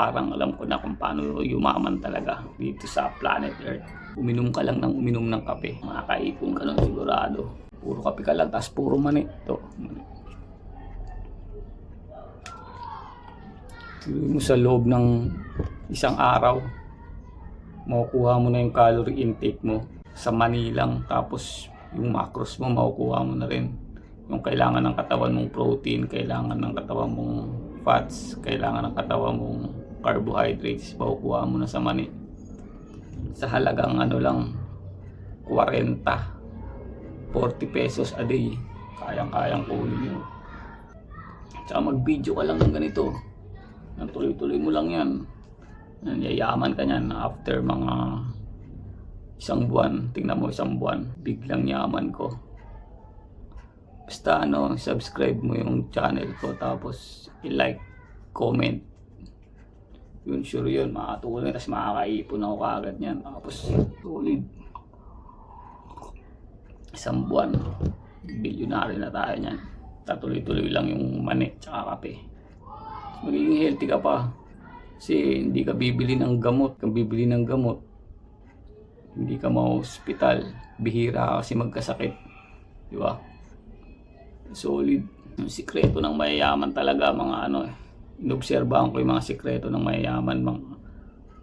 parang alam ko na kung paano yumaman talaga dito sa planet Earth. Uminom ka lang ng uminom ng kape. Makakaipon ka nun sigurado. Puro kape ka lang, tapos puro mani. Ito, mani. Tuloy mo sa loob ng isang araw, makukuha mo na yung calorie intake mo sa mani lang. Tapos yung macros mo, makukuha mo na rin. Yung kailangan ng katawan mong protein, kailangan ng katawan mong fats, kailangan ng katawan mong carbohydrates, makukuha mo na sa mani. Sa halagang ano lang, 40, 40 pesos a day. Kayang-kayang kunin yun. Tsaka mag-video ka lang ng ganito. Yan, tuloy-tuloy mo lang yan. Yan, yayaman ka niyan after mga isang buwan. Tingnan mo isang buwan. Biglang yaman ko. Basta ano, subscribe mo yung channel ko. Tapos i-like, comment. Yun, sure yun. Makatulong. Tapos makakaipon ako kagad niyan. Tapos solid. Isang buwan. Bilyonary na tayo niyan. Tatuloy-tuloy lang yung mani tsaka kape magiging healthy ka pa. Kasi hindi ka bibili ng gamot. Kung bibili ng gamot, hindi ka ma-hospital. Bihira ka kasi magkasakit. Di ba? Solid. Yung sikreto ng mayayaman talaga, mga ano eh. Inobserbahan ko yung mga sikreto ng mayayaman. Mga,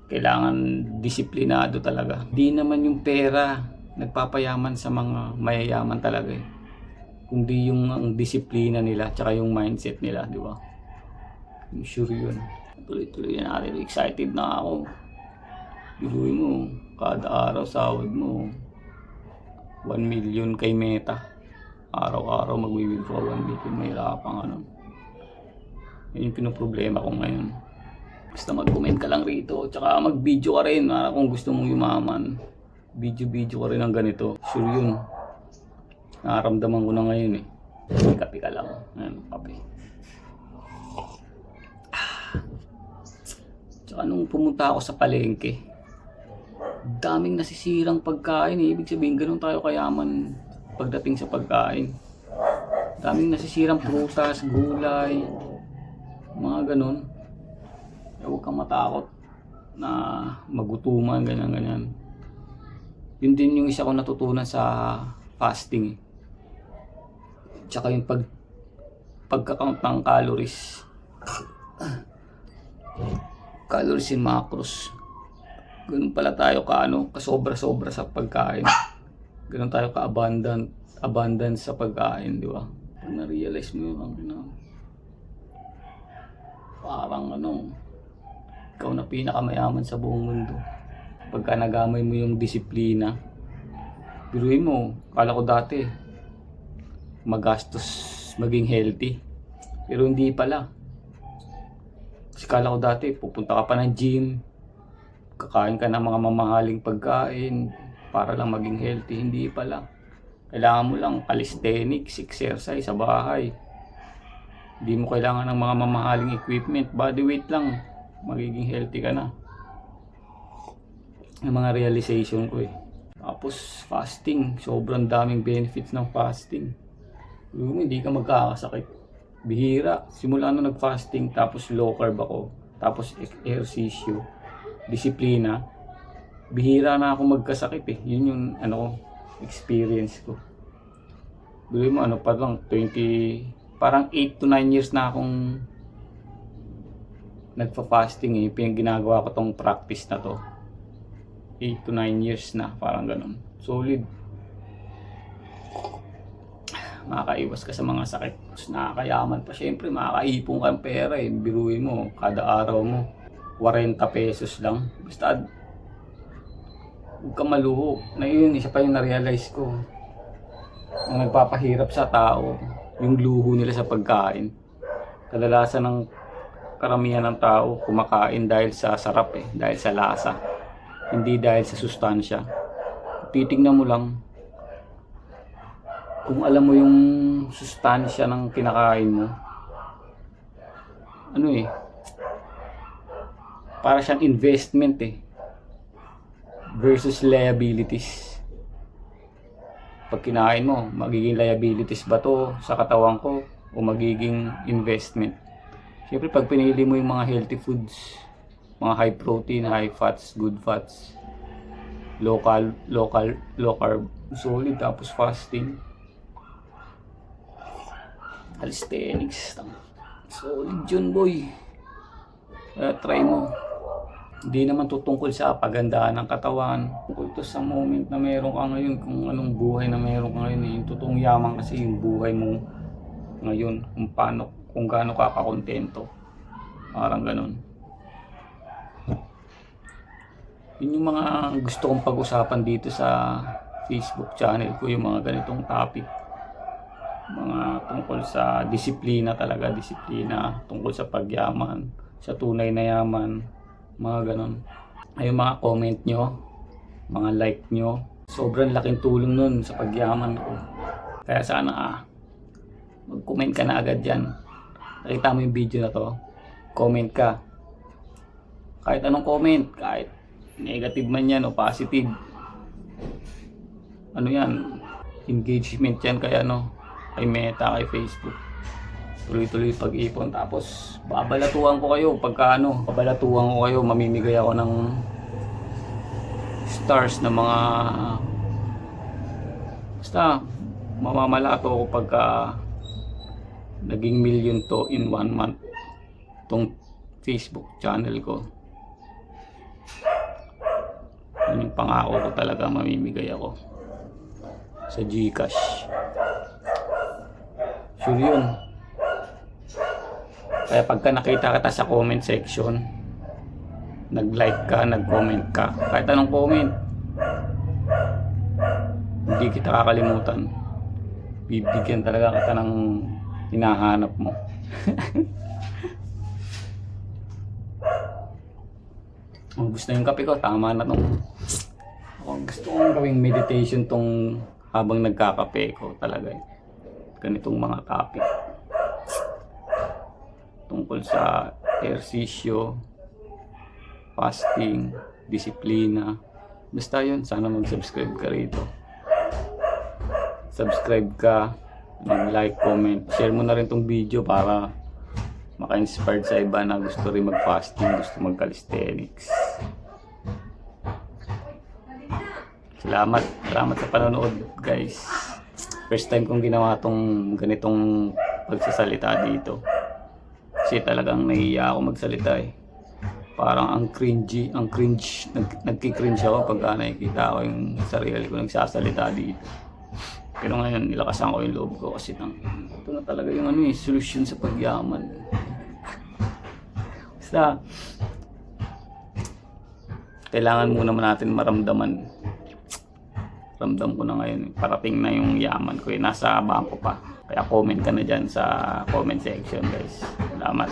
kailangan disiplinado talaga. Di naman yung pera nagpapayaman sa mga mayayaman talaga eh. Kundi yung ang disiplina nila, tsaka yung mindset nila, di ba? I'm sure yun. Tuloy-tuloy na natin. Excited na ako. Biruin mo, kada araw sahod mo, 1 million kay Meta. Araw-araw magwi-withdraw 1 million. Mahirapang ano. Yun yung pinoproblema ko ngayon. Basta mag-comment ka lang rito. Tsaka mag-video ka rin. Para kung gusto mong yumaman. Video-video ka rin ng ganito. Sure yun. Nararamdaman ko na ngayon eh. Kape ka lang. Ayan, kape. Tsaka nung pumunta ako sa palengke, daming nasisirang pagkain eh. Ibig sabihin, ganun tayo kayaman pagdating sa pagkain. Daming nasisirang prutas, gulay, mga ganun. Kaya huwag kang matakot na magutuman, ganyan-ganyan. Yun din yung isa ko natutunan sa fasting eh. Tsaka yung pag pagkakount ng calories calories and macros. Ganun pala tayo ka ano, kasobra-sobra sa pagkain. Ganun tayo ka-abundant, abundant sa pagkain, di ba? Na-realize mo yun, ang parang ano, ikaw na pinakamayaman sa buong mundo. Pagka nagamay mo yung disiplina, biruin mo, kala ko dati, magastos maging healthy. Pero hindi pala. Kasi kala ko dati, pupunta ka pa ng gym, kakain ka ng mga mamahaling pagkain para lang maging healthy. Hindi pala. Kailangan mo lang calisthenics, exercise sa bahay. Hindi mo kailangan ng mga mamahaling equipment. Body weight lang. Magiging healthy ka na. Yung mga realization ko eh. Tapos fasting. Sobrang daming benefits ng fasting. Yung hindi ka magkakasakit bihira. Simula nung nag-fasting, tapos low carb ako, tapos e- ehersisyo, disiplina, bihira na ako magkasakit eh. Yun yung ano ko, experience ko. Bili mo ano pa lang, 20, parang 8 to 9 years na akong nagpa-fasting eh. Pinag ginagawa ko tong practice na to. 8 to 9 years na, parang ganun. Solid makakaiwas ka sa mga sakit. Tapos nakakayaman pa. Siyempre, makakaipon ka ng pera eh. Biruin mo, kada araw mo, 40 pesos lang. Basta, huwag ka maluho. Na yun, isa pa yung na-realize ko. Ang nagpapahirap sa tao, yung luho nila sa pagkain. Kadalasan ng karamihan ng tao kumakain dahil sa sarap eh, dahil sa lasa. Hindi dahil sa sustansya. Titingnan mo lang, kung alam mo yung sustansya ng kinakain mo, ano eh, para siyang investment eh, versus liabilities. Pag kinain mo, magiging liabilities ba to sa katawan ko o magiging investment? Siyempre, pag pinili mo yung mga healthy foods, mga high protein, high fats, good fats, local, local, low carb, solid, tapos fasting. Calisthenics. Solid yun, boy. Kaya try mo. Hindi naman tutungkol sa pagandaan ng katawan. Tungkol to sa moment na meron ka ngayon, kung anong buhay na meron ka ngayon. Eh. Yung totoong yaman kasi yung buhay mo ngayon. Kung paano, kung gaano ka kakontento. Parang ganun. Yun yung mga gusto kong pag-usapan dito sa Facebook channel ko, yung mga ganitong topic. Mga tungkol sa disiplina talaga, disiplina, tungkol sa pagyaman, sa tunay na yaman, mga ganon. Ay mga comment nyo, mga like nyo, sobrang laking tulong nun sa pagyaman ko. Kaya sana ah, mag-comment ka na agad dyan. Nakita mo yung video na to, comment ka. Kahit anong comment, kahit negative man yan o positive. Ano yan, engagement yan kaya ano, kay Meta, kay Facebook. Tuloy-tuloy pag-ipon tapos babalatuan ko kayo pagka ano, babalatuan ko kayo, mamimigay ako ng stars na mga basta mamamalato ako pagka naging million to in one month tong Facebook channel ko. Yun yung pangako ko talaga mamimigay ako sa Gcash. Sure yun. Kaya pagka nakita kita sa comment section, nag-like ka, nag-comment ka, kahit anong comment, hindi kita kakalimutan. Bibigyan talaga kita ng hinahanap mo. Kung gusto yung kape ko, tama na tong ako gusto kong gawing meditation tong habang nagkakape ko talaga. eh. Ganitong mga topic tungkol sa ehersisyo, fasting, disiplina. Basta yun, sana mag-subscribe ka rito. Subscribe ka, mag-like, comment, share mo na rin tong video para maka-inspired sa iba na gusto rin mag-fasting, gusto mag-calisthenics. Salamat, salamat sa panonood guys. First time kong ginawa tong ganitong pagsasalita dito. Kasi talagang nahiya ako magsalita eh. Parang ang cringy, ang cringe, nag, nagki-cringe ako pagka nakikita ko yung sarili ko nagsasalita dito. Pero ngayon, nilakasan ko yung loob ko kasi nang, ito na talaga yung ano eh, solusyon sa pagyaman. Basta, kailangan muna natin maramdaman. Ramdam ko na ngayon, eh, parating na yung yaman ko eh, nasa bangko pa. Kaya comment ka na dyan sa comment section guys. Salamat.